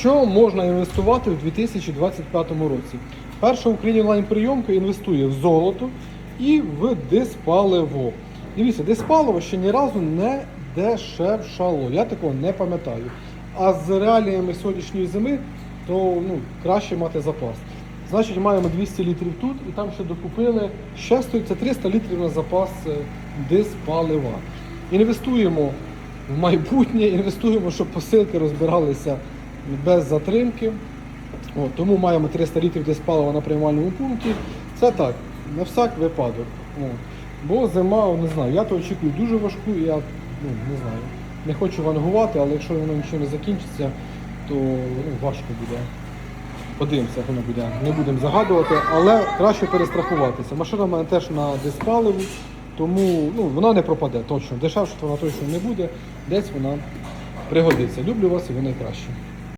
Що можна інвестувати у 2025 році? Перша Україні онлайн-прийомка інвестує в золото і в диспаливо. Дивіться, диспаливо ще ні разу не дешевшало. Я такого не пам'ятаю. А з реаліями сьогоднішньої зими, то ну, краще мати запас. Значить, маємо 200 літрів тут і там ще докупили. Ще стоїть це 300 літрів на запас е, диспалива. Інвестуємо в майбутнє, інвестуємо, щоб посилки розбиралися без затримки. О, тому маємо 300 літрів диспалива на приймальному пункті. Це так, на всяк випадок. О. Бо зима, не знаю, я то очікую дуже важку, я ну, не знаю. Не хочу вангувати, але якщо воно нічого не закінчиться, то ну, важко буде. Подивимося, як воно буде. Не будемо загадувати, але краще перестрахуватися. Машина в мене теж на диспаливу, тому ну, вона не пропаде точно. Дешевше вона точно не буде, десь вона пригодиться. Люблю вас і ви найкраще.